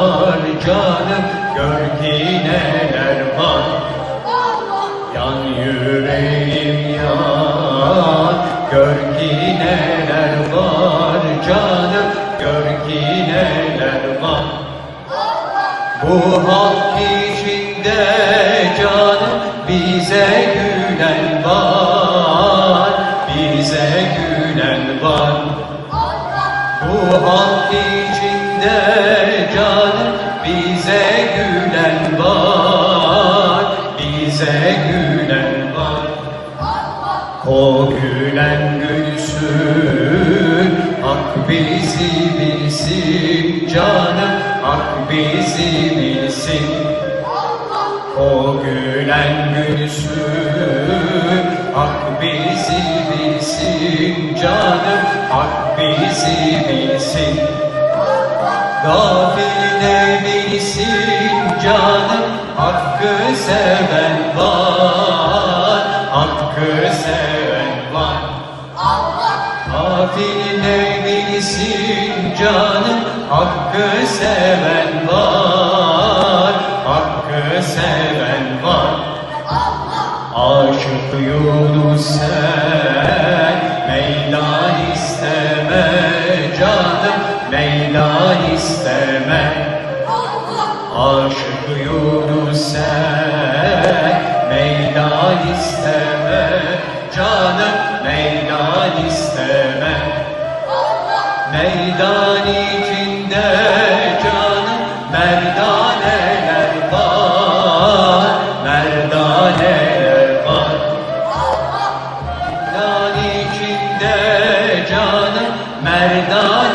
var canım Gör ki neler var. Yan yüreğim yan Gör ki neler var. Canım Gör ki neler var. Bu halk içinde canım Bize gülen var. Bize gülen var. Bu halk içinde Bize gülen var Bize gülen var. O gülen gülsün Hak bizi bilsin canım Hak bizi bilsin. O gülen gülsün Hak bizi bilsin canım Hak bizi bilsin Gafil de bilsin canım Hakkı seven var Hakkı seven var. Gafil de bilsin canım Hakkı seven var Hakkı seven var. Aşık Yunus sen Meydan isteme Aşık Yunus sen Meydan isteme canım Meydan isteme. Meydan içinde canım Merdaneler var Merdaneler var. Meydan içinde canım Merdaneler